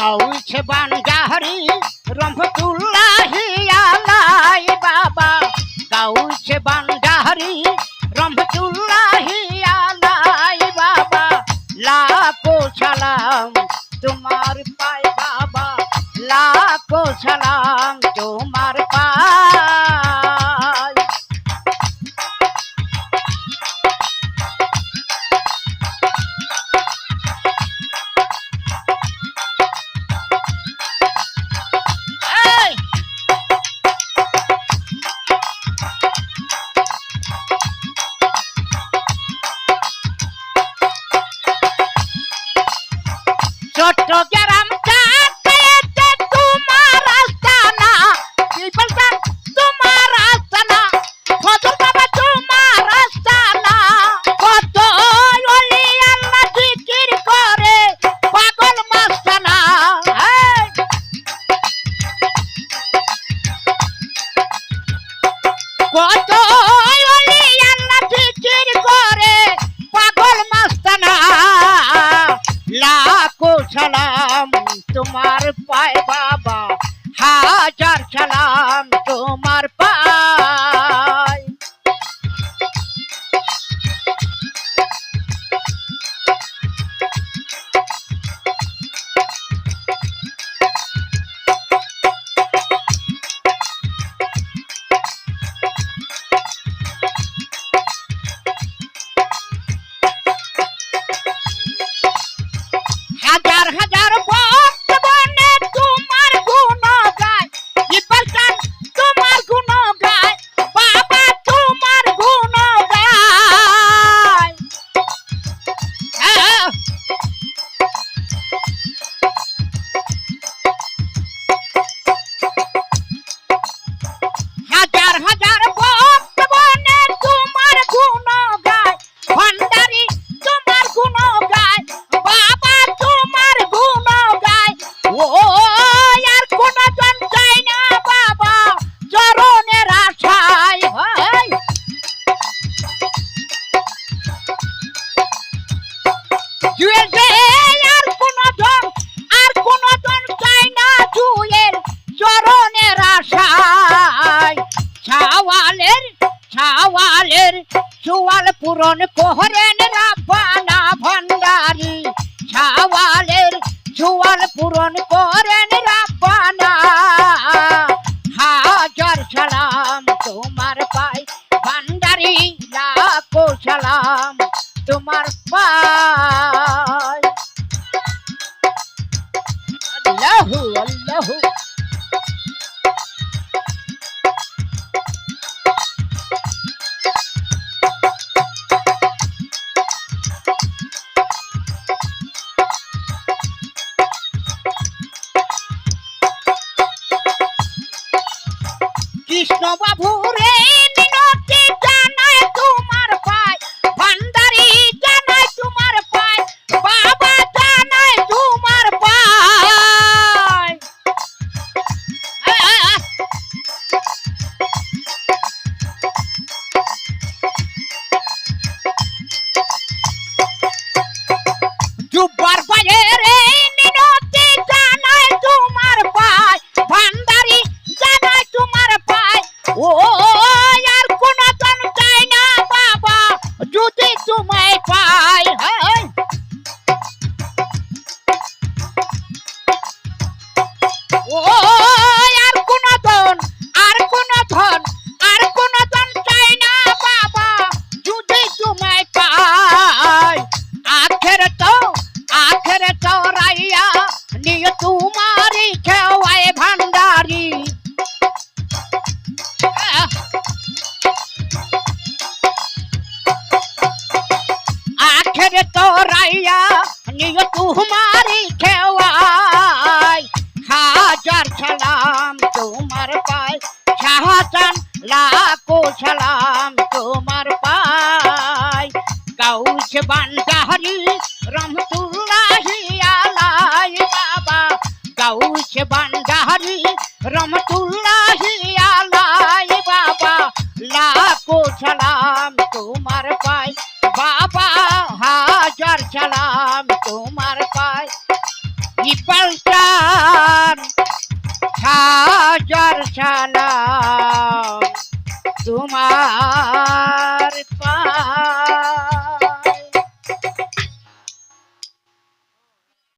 ভান্ডারি রহমতুল্লাহি আলাই বাবা। গাউছে ভান্ডারি রহমতুল্লাহি আলাই বাবা। লাখো সালাম তোমার পায় বাবা। লাখো সালাম তোমার পায় সালাম তোমার পায় জুয়েল যে আর কোন জন, আর কোন জন চাই না জুয়েল চরণের আশায়। ছাওয়ালের ছাওয়ালের সুয়াল পূরণ কোহরেন রাব্বানা ভান্ডারি ছাওয়ালের সুয়াল পূরণ করেন রাব্বানা হাজার সালাম তোমার পাই ভান্ডারি লাখো সালাম তোমার পাই কৃষ্ণ বাবু রে পায় হাজার সালাম, তোমার পায় শাহজান লাখো সালাম, তোমার পায় গাউস বান্ডারি রহমতুল্লাহি আলাই বাবা। গাউস বান্ডারি রহমতুল্লাহি আলাই বাবা। লাখো সালাম, তোমার পায় বাবা। হাজার সালাম, তোমার পায়। ইপাল হাজার সালাম তোমার